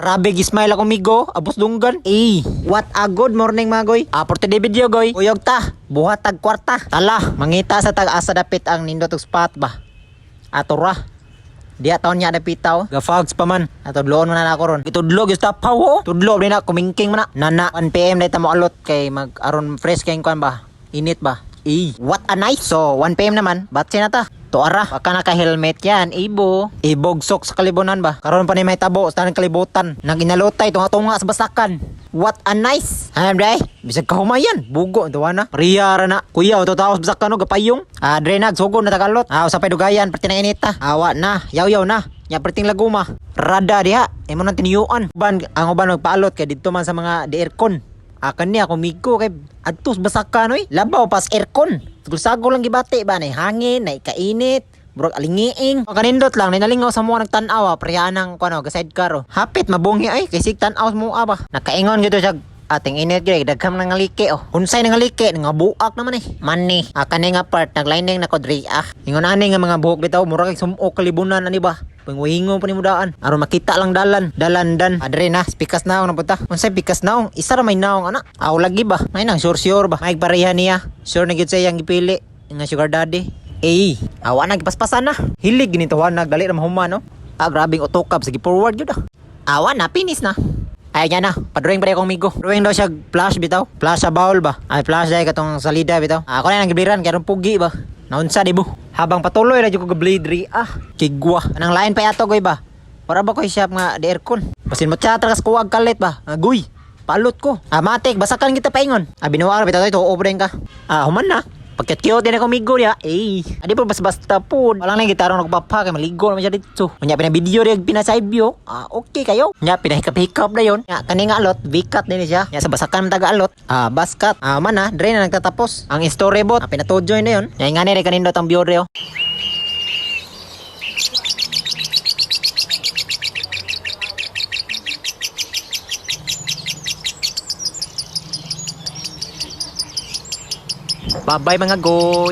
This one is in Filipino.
Rabe gismail ako migo, abos dunggan. Eh, what a good morning mga goy. Ah, for today video goy. Uyog ta, buhat tag kwarta. Tala, mangita sa tag asa dapit ang nindot og spot ba. Ato ra. Diya taon niya napitaw. Gafogs pa man. Ato dloon man na ako ron. Itudlo gyud ta pawo. Tudlo din na kumingking man na. Nana 1 PM dayta mo alot kay mag aron fresh kay kuan ba. Init ba. Eh, what a night. So, 1 PM naman, batse na ta. Tuara, baka naka-helmet yan, ibo. Ibogsok sa kalibunan ba? Karon pa ni may tabo sa tanang kalibutan. Naginalutay tunga-tunga sa basakan. What a nice. Ayam day. Bisag kahumayan. Bugo duwa na. Riyara na. Kuya, ito tao sa basakan no gapayong. Ah, dre na sugo na tagalot. Ah, sa dugayan perti na inita. Awa na. Yaw-yaw na. Nya perting laguma. Rada diha. Imo nang tiniyuan. Ban ang uban magpaalot kay didto man sa mga di-aircon. Akan niya kumigo kay adtos basakan oy. Labaw pas aircon. Sagol lang gibati ba nay hangin, nay kainit. Burag alingiing. Makanindot lang, ninalingaw sa mga nagtanaw, priya ng kuano, gaside karo. Hapit, mabungi ay, kay sig tanaw mo ba. Nakaingon gito siya, ating init gyud dagham nang ngalike oh. Unsay nang ngalike nga buak naman eh. Mani, ah kani nga part naglining na kodri ah. Ingon ani nga mga buhok bitaw mura kay sumuok kalibunan ani ba. Pangwingo pa ni mo daan. Aron makita lang dalan. Dalan dan. Adre na, pikas na punta. Unsay pikas naong? Isa ra may naong ana. Aw lagi ba? May nang sure sure ba? May pareha niya. Sure na gyud sa iyang gipili. Nga sugar daddy. Eh, awa na gipaspasan na. Hilig ginito nagdali ra mahuman no. Ah, grabing otokab sige forward gyud ah. Awa na, pinis na. Ay, yan na. Padrawing pa rin akong migo. Drawing daw siya flash bitaw. Flash sa bowl ba? Ay, flash dahil katong salida bitaw. Ako na nang gibliran, kaya pugi ba? Naunsa di bu. Habang patuloy na ko ka-blade ri. Ah, kigwa. Anang lain pa yato, goy ba? Para ba ko siya nga di aircon? Basin mo tsatra kas kuwag kalit ba? Ah, guy. Palot ko. Ah, matik, basakan kita paingon. Ah, binuwar bitaw ito, obreng ka. Ah, human na. Pagkat cute din ako migo niya, eh. Adi po basta basta po. Walang na gitarong nagpapa kay maligo naman siya dito. Kunya pina video rin pinasay view. Ah, okay kayo. Nya pinahikap-hikap na yon. Nya kani nga alot, bikat din siya. Nya sa basakan taga alot. Ah, baskat. Ah, man na, dre na nagtatapos. Ang storyboard, ah, pinatujoy na yon. Nya nga ni kanindot ang view reo. Bye-bye mga goy.